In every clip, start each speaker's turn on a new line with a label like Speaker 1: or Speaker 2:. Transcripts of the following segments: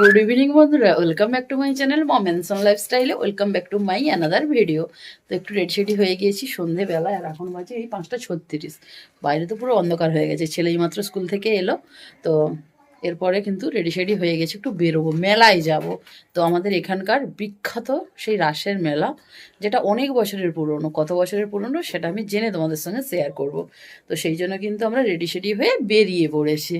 Speaker 1: Good evening বন্ধুরা। Welcome back to my channel মমেনসন লাইফস্টাইলে welcome back to my another video তো একটু ready সেডি হয়ে গিয়েছি সন্ধেবেলা আর এখন বাজে এই পাঁচটা ছত্রিশ। বাইরে তো পুরো অন্ধকার হয়ে গেছে, ছেলেই মাত্র স্কুল থেকে এলো। তো এরপরে কিন্তু রেডি সেডি হয়ে গেছে, একটু বেরোবো, মেলায় যাব। তো আমাদের এখানকার বিখ্যাত সেই রাসের মেলা, যেটা অনেক বছরের পুরনো। কত বছরের পুরনো, সেটা আমি জেনে তোমাদের সঙ্গে শেয়ার করব। তো সেই জন্য কিন্তু আমরা রেডি সেডি হয়ে বেরিয়ে পড়েছি।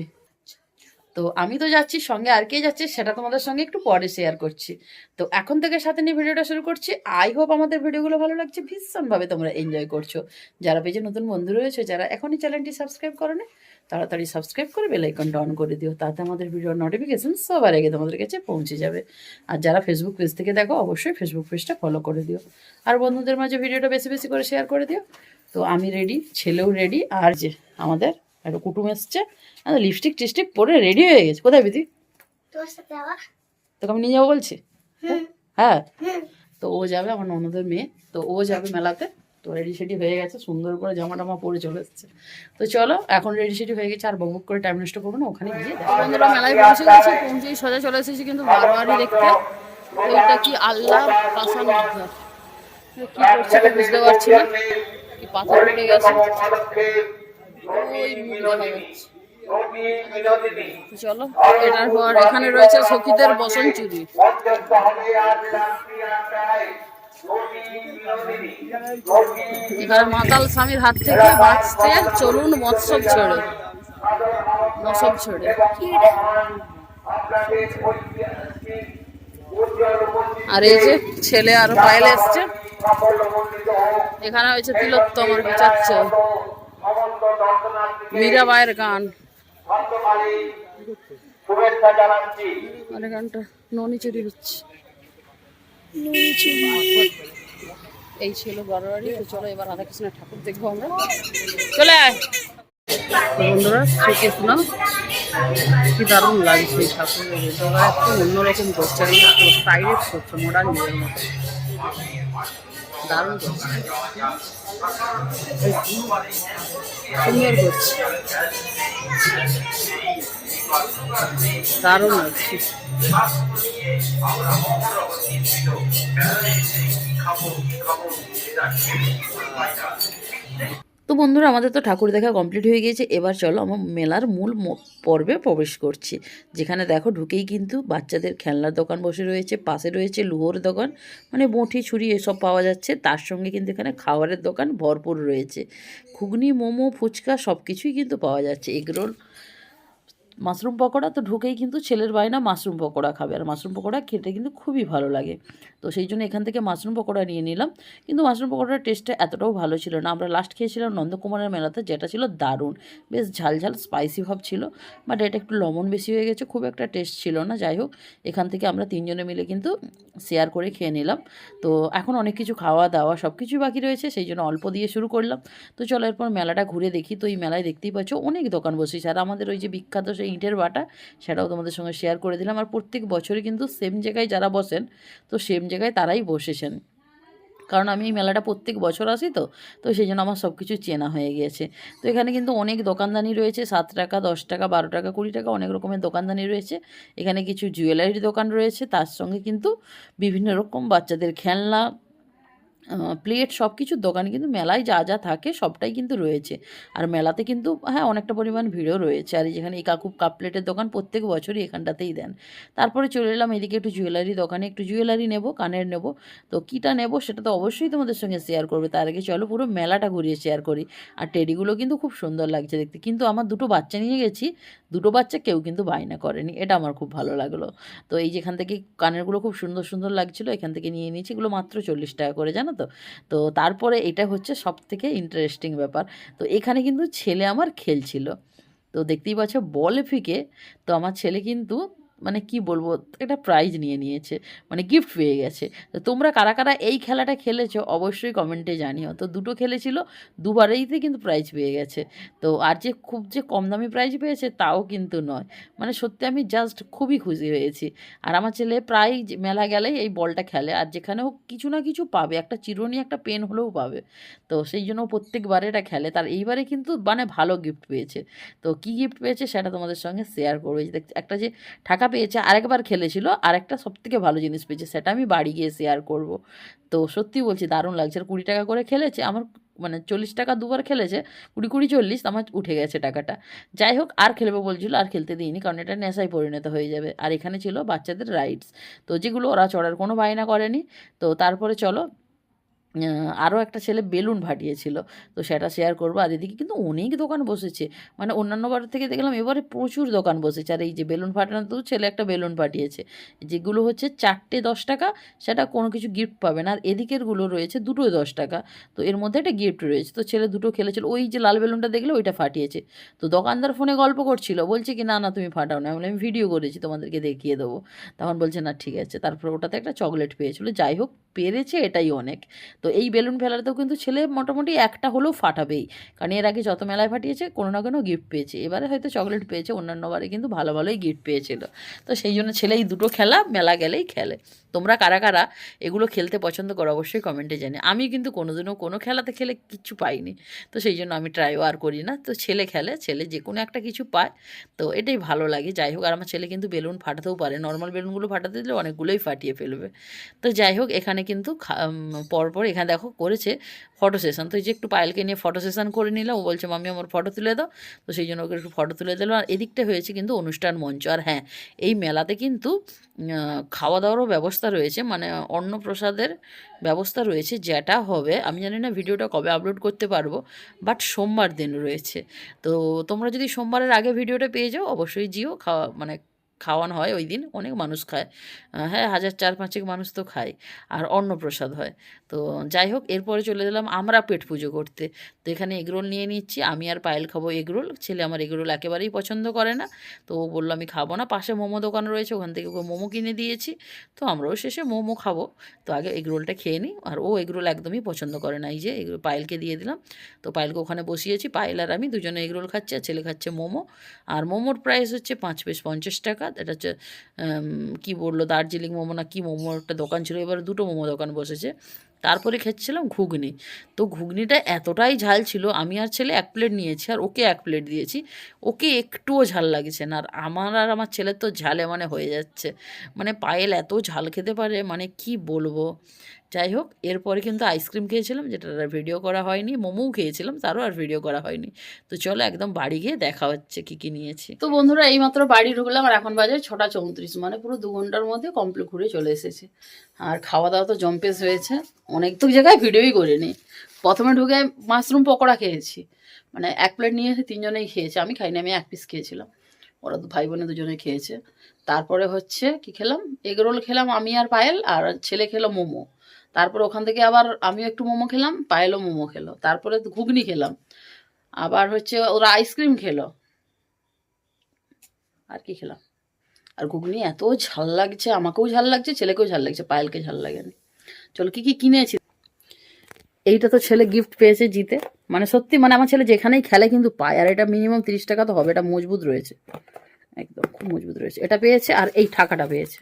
Speaker 1: তো আমি তো যাচ্ছি, সঙ্গে আর কে যাচ্ছে সেটা তোমাদের সঙ্গে একটু পরে শেয়ার করছি। তো এখন থেকে সাথে নিয়ে ভিডিওটা শুরু করছি। আই হোপ আমাদের ভিডিওগুলো ভালো লাগছে, ভীষণভাবে তোমরা এনজয় করছ। যারা পেজে নতুন বন্ধু রয়েছে, যারা এখনই চ্যানেলটি সাবস্ক্রাইব করো না, তাড়াতাড়ি সাবস্ক্রাইব করে বেল আইকনটা অন করে দিও, তাতে আমাদের ভিডিওর নোটিফিকেশন সবার আগে তোমাদের কাছে পৌঁছে যাবে। আর যারা ফেসবুক পেজ থেকে দেখো, অবশ্যই ফেসবুক পেজটা ফলো করে দিও। আর বন্ধুদের মাঝে ভিডিওটা বেশি বেশি করে শেয়ার করে দিও। তো আমি রেডি ছেলেও রেডি আর যে আমাদের একটা কুটুম এসছে লিপস্টিক টিস্টিক পরে রেডি হয়ে গেছে। কোথায় বিদি
Speaker 2: তোর সাথে আবার?
Speaker 1: তোকে আমি নিয়ে যাব বলছি? হ্যাঁ? তো ও যাবে আমার ননদের মেয়ে তো ও যাবে মেলাতে। তো রেডি সেডি হয়ে গেছে সুন্দর করে জামা টামা পরে চলে এসছে। তো চলো এখন রেডি সেডি হয়ে গেছে আর বকবক করে টাইম নষ্ট করব না ওখানে গিয়ে দেখো। বন্ধুরা মেলায় পৌঁছে গেছে পৌঁছেই সোজা চলে এসেছি কিন্তু বারোয়ারি দেখতে। তো এটা কি আল্লাহ পাশান কি করছে বুঝতে পারছি না। কি পাথর পড়ে গেছে? চলো, এটার পর এখানে রয়েছে সখীদের বসন চুরি। এবার মাতাল স্বামীর হাত থেকে বাঁচতে চলুন মৎসব ছেড়ে। মৎসব ছেড়ে। আর এই যে ছেলে আর পায়েল এসছে। এখানে হয়েছে তিলোত্তমার বিচারছে মীরাবাইয়ের গান। মানে গানটা ননি চুরি হচ্ছে। এই ছিল বারোয়ারি তো চলো এবার রাধাকৃষ্ণ ঠাকুর দেখব আমরা। চলে আয়। বন্ধুরা শ্রীকৃষ্ণ কি দারুণ লাগছে ঠাকুর। একটু অন্যরকম করছে স্টাইলিশ করছে মডার্ন মতো। দারুণ করছে। সুন্দর করছে। দারুণ লাগছে। তো বন্ধুরা, আমাদের তো ঠাকুর দেখা কমপ্লিট হয়ে গিয়েছে। এবার চলো আমার মেলার মূল পর্বে প্রবেশ করছি। যেখানে দেখো ঢুকেই কিন্তু বাচ্চাদের খেলনার দোকান বসে রয়েছে, পাশে রয়েছে লুহোর দোকান মানে বঁটি ছুরি এসব পাওয়া যাচ্ছে। তার সঙ্গে কিন্তু এখানে খাবারের দোকান ভরপুর রয়েছে। ঘুগনি, মোমো, ফুচকা সব কিছুই কিন্তু পাওয়া যাচ্ছে। এগরোল মাশরুম পকোড়া তো ঢুকেই কিন্তু ছেলের বায়না মাশরুম পকোড়া খাবে। আর মাশরুম পকোড়া খেতে কিন্তু খুবই ভালো লাগে। তো সেই জন্য এখান থেকে মাশরুম পকোড়া নিয়ে নিলাম। কিন্তু মাশরুম পকোড়ার টেস্টটা এতটাও ভালো ছিল না। আমরা লাস্ট খেয়েছিলাম নন্দকুমারের মেলাতে, যেটা ছিল দারুণ। বেশ ঝাল ঝাল স্পাইসি ভাব ছিল। বাট এটা একটু লবণ বেশি হয়ে গেছে, খুব একটা টেস্ট ছিল না। যাই হোক, এখান থেকে আমরা তিনজনে মিলে কিন্তু শেয়ার করে খেয়ে নিলাম। তো এখন অনেক কিছু খাওয়া দাওয়া সব কিছুই বাকি রয়েছে, সেই জন্য অল্প দিয়ে শুরু করলাম। তো চলো এরপর মেলাটা ঘুরে দেখি। তো এই মেলায় দেখতেই পাচ্ছ, অনেক দোকান বসেছে। আর আমাদের ওই যে বিখ্যাত সেই ইটের বাটা, সেটাও তোমাদের সঙ্গে শেয়ার করে দিলাম। আর প্রত্যেক বছরই কিন্তু সেম জায়গায় যারা বসেন, তো সেম জায়গায় তারাই বসেছেন। কারণ আমি এই মেলাটা প্রত্যেক বছর আসি তো তো সেই জন্য আমার সব কিছু চেনা হয়ে গিয়েছে। তো এখানে কিন্তু অনেক দোকানদানি রয়েছে, সাত টাকা, দশ টাকা, বারো টাকা, কুড়ি টাকা, অনেক রকমের দোকানদানি রয়েছে। এখানে কিছু জুয়েলারির দোকান রয়েছে, তার সঙ্গে কিন্তু বিভিন্ন রকম বাচ্চাদের খেলনা প্লেট সব কিছুর দোকান কিন্তু মেলায় যা যা থাকে সবটাই কিন্তু রয়েছে। আর মেলাতে কিন্তু হ্যাঁ অনেকটা পরিমাণ ভিড়ও রয়েছে। আর যেখানে এই কাকু কাপ প্লেটের দোকান প্রত্যেক বছরই এখানটাতেই দেন। তারপরে চলে এলাম এদিকে একটু জুয়েলারি দোকানে। একটু জুয়েলারি নেব, কানের নেব। তো কীটা নেব সেটা তো অবশ্যই তোমাদের সঙ্গে শেয়ার করবে। তার আগে চলো পুরো মেলাটা ঘুরিয়ে শেয়ার করি। আর টেডিগুলো কিন্তু খুব সুন্দর লাগছে দেখতে। কিন্তু আমার দুটো বাচ্চা নিয়ে গেছি। দুটো বাচ্চা কেউ কিন্তু বায়না করেনি। এটা আমার খুব ভালো লাগল। তো এই যেখান থেকে কানেরগুলো খুব সুন্দর সুন্দর লাগছিল, এখান থেকে নিয়ে নিয়েছি এগুলো মাত্র চল্লিশ টাকা করে, জানো তো? তো তারপরে এটা হচ্ছে সব থেকে ইন্টারেস্টিং ব্যাপার। তো এখানে কিন্তু ছেলে আমার খেলছিল। তো দেখতেই পাচ্ছ, বল ফিকে। তো আমার ছেলে কিন্তু মানে কি বলব, একটা প্রাইজ নিয়ে নিয়েছে মানে গিফট পেয়ে গেছে। তো তোমরা কারা কারা এই খেলাটা খেলেছো অবশ্যই কমেন্টে জানিও। তো দুটো খেলেছিল, দুবারেইতে কিন্তু প্রাইজ পেয়ে গেছে। তো আর যে খুব যে কম দামি প্রাইজ পেয়েছে তাও কিন্তু নয়। মানে সত্যি আমি জাস্ট খুবই খুশি হয়েছি। আর আমার ছেলে প্রায় মেলা গেলেই এই বলটা খেলে। আর যেখানে হোক কিছু না কিছু পাবে, একটা চিরুনি, একটা পেন হলেও পাবে। তো সেই জন্য প্রত্যেকবার এটা খেলে। তার এইবারে কিন্তু মানে ভালো গিফট পেয়েছে। তো কি গিফট পেয়েছে সেটা তোমাদের সঙ্গে শেয়ার করবে। একটা যে ঠাকা পেয়েছে, আরেকবার খেলেছিল, আরেকটা সব থেকে ভালো জিনিস পেয়েছে সেটা আমি বাড়ি গিয়ে শেয়ার করব। তো সত্যি বলছি, দারুণ লাগছে। আর কুড়ি টাকা করে খেলেছে, আমার মানে চল্লিশ টাকা দুবার খেলেছে, কুড়ি কুড়ি চল্লিশ, আমার উঠে গেছে টাকাটা। যাই হোক, আর খেলবে বলছিল, আর খেলতে দিইনি, কারণ এটা নেশায় পরিণত হয়ে যাবে। আর এখানে ছিল বাচ্চাদের রাইডস তো যেগুলো ওরা চড়ার কোনো বায়না করেনি। তো তারপরে চলো আরও একটা ছেলে বেলুন ফাটিয়েছিল তো সেটা শেয়ার করব। আর এদিকে কিন্তু অনেক দোকান বসেছে। মানে অন্যান্য বার থেকে দেখলাম এবারে প্রচুর দোকান বসেছে। আর এই যে বেলুন ফাটানো তো ছেলে একটা বেলুন ফাটিয়েছে। যেগুলো হচ্ছে চারটে দশ টাকা, সেটা কোনো কিছু গিফট পাবে না। আর এদিকেরগুলো রয়েছে দুটো দশ টাকা। তো এর মধ্যে একটা গিফট রয়েছে। তো ছেলে দুটো খেলেছিল। ওই যে লাল বেলুনটা দেখলে ওইটা ফাটিয়েছে। তো দোকানদার ফোনে গল্প করছিল। বলছে কি, না না, তুমি ফাটাও না। আমি ভিডিও করেছি, তোমাদেরকে দেখিয়ে দেবো। তখন বলছে, না, ঠিক আছে। তারপর ওটাতে একটা চকলেট পেয়েছিল। যাই হোক, পেরেছে এটাই অনেক। তো এই বেলুন ফেলাতেও কিন্তু ছেলে মোটামুটি একটা হলেও ফাটাবেই। কারণ এর আগে যত মেলায় ফাটিয়েছে, কোনো না কোনো গিফট পেয়েছে। এবারে হয়তো চকলেট পেয়েছে, অন্যান্য বারে কিন্তু ভালো ভালোই গিফট পেয়েছিল। তো সেই জন্য ছেলে এই দুটো খেলা, মেলা গেলেই খেলে। তোমরা কারা কারা এগুলো খেলতে পছন্দ করো অবশ্যই কমেন্টে জানি আমি কিন্তু কোনোদিনও কোনো খেলাতে খেলে কিচ্ছু পাইনি, তো সেই জন্য আমি ট্রাইও আর করি না। তো ছেলে খেলে, ছেলে যে কোনো একটা কিছু পায়, তো এটাই ভালো লাগে। যাই হোক, আর আমার ছেলে কিন্তু বেলুন ফাটাতেও পারে। নর্মাল বেলুনগুলো ফাটাতে দিলে অনেকগুলোই ফাটিয়ে ফেলবে। তো যাই হোক, এখানে কিন্তু পরপর এখানে দেখো করেছে ফটো সেশন তো এই যে একটু পায়েলকে নিয়ে ফটো সেশন করে নিলাম। ও বলছে, মাম্মি, আমার ফটো তুলে দাও। তো সেই জন্য ওকে একটু ফটো তুলে দিলাম। আর এদিকটা হয়েছে কিন্তু অনুষ্ঠান মঞ্চ। আর হ্যাঁ এই মেলাতে কিন্তু খাওয়া দাওয়ারও ব্যবস্থা রয়েছে মানে অন্নপ্রসাদের ব্যবস্থা রয়েছে যেটা হবে। আমি জানি না ভিডিওটা কবে আপলোড করতে পারব বাট সোমবার দিন রয়েছে। তো তোমরা যদি সোমবারের আগে ভিডিওটা পেয়ে যাও, অবশ্যই জিও খাওয়া মানে খাওয়ানো হয়, ওই দিন অনেক মানুষ খায়। হ্যাঁ হাজার চার পাঁচেক মানুষ তো খায়, আর অন্নপ্রসাদ হয়। তো যাই হোক, এরপরে চলে গেলাম আমরা পেট পুজো করতে। তো এখানে এগরোল নিয়ে নিচ্ছি, আমি আর পায়েল খাব এগরোল ছেলে আমার এগরোল একেবারেই পছন্দ করে না, তো ও বলল, আমি খাব না। পাশে মোমো দোকান রয়েছে, ওখান থেকে ওকে মোমো কিনে দিয়েছি। তো আমরাও শেষে মোমো খাব। তো আগে এগরোলটা খেয়ে নিই, আর ও এগরোল একদমই পছন্দ করে না। এই যে পায়েলকে দিয়ে দিলাম। তো পায়েলকে ওখানে বসিয়েছি, পায়েল আর আমি দুজনে এগরোল খাচ্ছি, আর ছেলে খাচ্ছে মোমো। আর মোমোর প্রাইস হচ্ছে পাঁচ পিস পঞ্চাশ টাকা। এটা হচ্ছে কী বলল দার্জিলিং মোমো না কী মোমো একটা দোকান ছিল, এবারে দুটো মোমো দোকান বসেছে। তারপরে খেচ্ছিলাম ঘুগনি। তো ঘুগনিটা এতটাই ঝাল ছিল, আমি আর ছেলে এক প্লেট নিয়েছি আর ওকে এক প্লেট দিয়েছি। ওকে একটুও ঝাল লাগছে না, আর আমার আর আমার ছেলের তো ঝালে মানে হয়ে যাচ্ছে। মানে পায়েল এত ঝাল খেতে পারে মানে কি বলব? যাই হোক, এরপরে কিন্তু আইসক্রিম খেয়েছিলাম, যেটা আর ভিডিও করা হয়নি, মোমোও খেয়েছিলাম, তারও আর ভিডিও করা হয়নি। তো চলো একদম বাড়ি গিয়ে দেখা হচ্ছে কি কি নিয়েছি। তো বন্ধুরা, এইমাত্র বাড়ি ঢুকলাম আর এখন বাজে ছটা চৌত্রিশ মানে পুরো দু ঘণ্টার মধ্যে কমপ্লিট ঘুরে চলে এসেছে। আর খাওয়া দাওয়া তো জম্পেস হয়েছে, অনেক তো জায়গায় ভিডিওই করিনি। প্রথমে ঢুকে মাশরুম পকোড়া খেয়েছি মানে এক প্লেট নিয়ে এসে তিনজনেই খেয়েছে, আমি খাইনি, আমি এক পিস খেয়েছিলাম। ওরা ভাই বোনে দুজনে খেয়েছে। তারপরে হচ্ছে কি খেলাম? এগরোল খেলাম আমি আর পায়েল, আর ছেলে খেলো মোমো। তারপর ওখান থেকে আবার আমিও একটু মোমো খেলাম, পায়েলও মোমো খেলো। তারপরে ঘুগনি খেলাম। আবার হচ্ছে ওরা আইসক্রিম খেলো। আর কি খেলাম? আর ঘুগনি এত ঝাল লাগছে, আমাকেও ঝাল লাগছে, ছেলেকেও ঝাল লাগছে, পায়েলকে ঝাল লাগেনি। চলো কি কি কিনেছি? এইটা তো ছেলে গিফট পেয়েছে জিতে। মানে সত্যি মানে আমার ছেলে যেখানেই খেলে কিন্তু পায়, আর এটা মিনিমাম তিরিশ টাকা তো হবে, এটা মজবুত রয়েছে। একদম খুব মজবুত রয়েছে। এটা পেয়েছে আর এই ঠাকাটা পেয়েছে।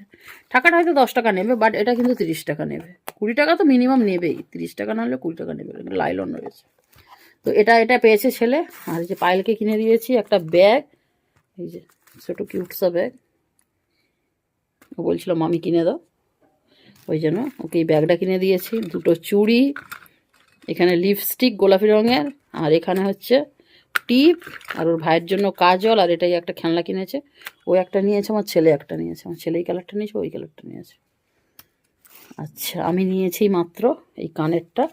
Speaker 1: ঠাকাটা হয়তো দশ টাকা নেবে বাট এটা কিন্তু তিরিশ টাকা নেবে। কুড়ি টাকা তো মিনিমাম নেবেই। তিরিশ টাকা না হলে কুড়ি টাকা নেবে লাইলন রয়েছে। তো এটা এটা পেয়েছে ছেলে। আর যে পায়েলকে কিনে দিয়েছি একটা ব্যাগ এই যে ছোটো কিউটসা ব্যাগ ও বলছিল, মামি, কিনে দাও। ওই জন্য ওকে এই ব্যাগটা কিনে দিয়েছি। দুটো চুড়ি, এখানে লিপস্টিক গোলাপি রঙের, আর এখানে হচ্ছে টিপ, আর ওর ভাইয়ের জন্য কাজল, আর এটাই একটা খেলনা কিনেছে। ও একটা নিয়েছে, আমার ছেলে একটা নিয়েছে। আমার ছেলে এই কালারটা নিয়েছে, ওই কালারটা নিয়েছে। আচ্ছা আমি নিয়েছি মাত্র এই কানেরটা।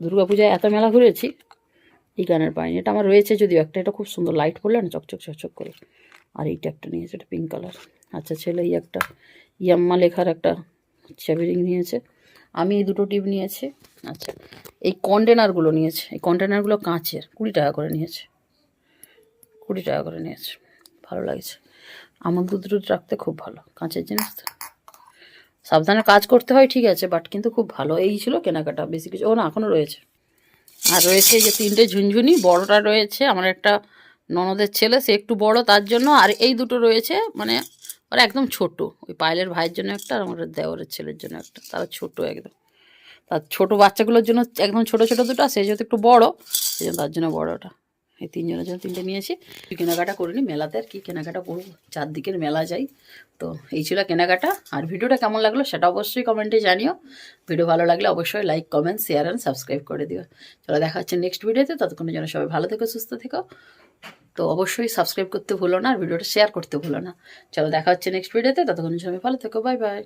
Speaker 1: দুর্গাপূজায় এত মেলা ঘুরেছি, এই কানের পাইনি। এটা আমার রয়েছে যদিও একটা, এটা খুব সুন্দর লাইট পড়লে না চকচক চকচক করে। আর এইটা একটা নিয়েছে, এটা পিঙ্ক কালার আচ্ছা ছেলে এই একটা ইয়াম্মা লেখার একটা চাবি নিয়েছে। আমি এই দুটো টিপ নিয়েছি। আচ্ছা এই কন্টেনারগুলো নিয়েছে। এই কন্টেনারগুলো কাঁচের, কুড়ি টাকা করে নিয়েছে। কুড়ি টাকা করে নিয়েছে। ভালো লাগছে। আমার দুধ দুধ রাখতে খুব ভালো। কাঁচের জিনিস তো। সাবধানে কাজ করতে হয়, ঠিক আছে বাট কিন্তু খুব ভালো। এই ছিল কেনাকাটা, বেশি কিছু। ও না এখনও রয়েছে। আর রয়েছে যে তিনটে ঝুনঝুনি, বড়টা রয়েছে আমার একটা ননদের ছেলে, সে একটু বড় তার জন্য, আর এই দুটো রয়েছে মানে ওরা একদম ছোট। ওই পায়েলের ভাইয়ের জন্য একটা আর আমার দেওরের ছেলের জন্য একটা। তারা ছোট একদম। তার ছোট বাচ্চাগুলোর জন্য একদম ছোট ছোট দুটো সেই যেহেতু একটু বড় সেই জন্য তার জন্য বড়টা এই তিনজনের জন্য তিনটে নিয়েছি কেনাকাটা করিনি মেলাতে আর কি কেনাকাটা করব। চারদিকের মেলা যাই। তো এই ছিল কেনাকাটা। আর ভিডিওটা কেমন লাগল সেটা অবশ্যই কমেন্টে জানিও। ভিডিও ভালো লাগলে অবশ্যই like comment share and subscribe করে দিও। চলো দেখা হচ্ছে নেক্সট ভিডিওতে। ততক্ষণের জন্য সবাই ভালো থেকো, সুস্থ থেকো। তো অবশ্যই সাবস্ক্রাইব করতে ভুলো না আর ভিডিওটা শেয়ার করতে ভুলো না। চলো দেখা হচ্ছে নেক্সট ভিডিওতে। ততক্ষণের সবাই ভালো থেকো। Bye bye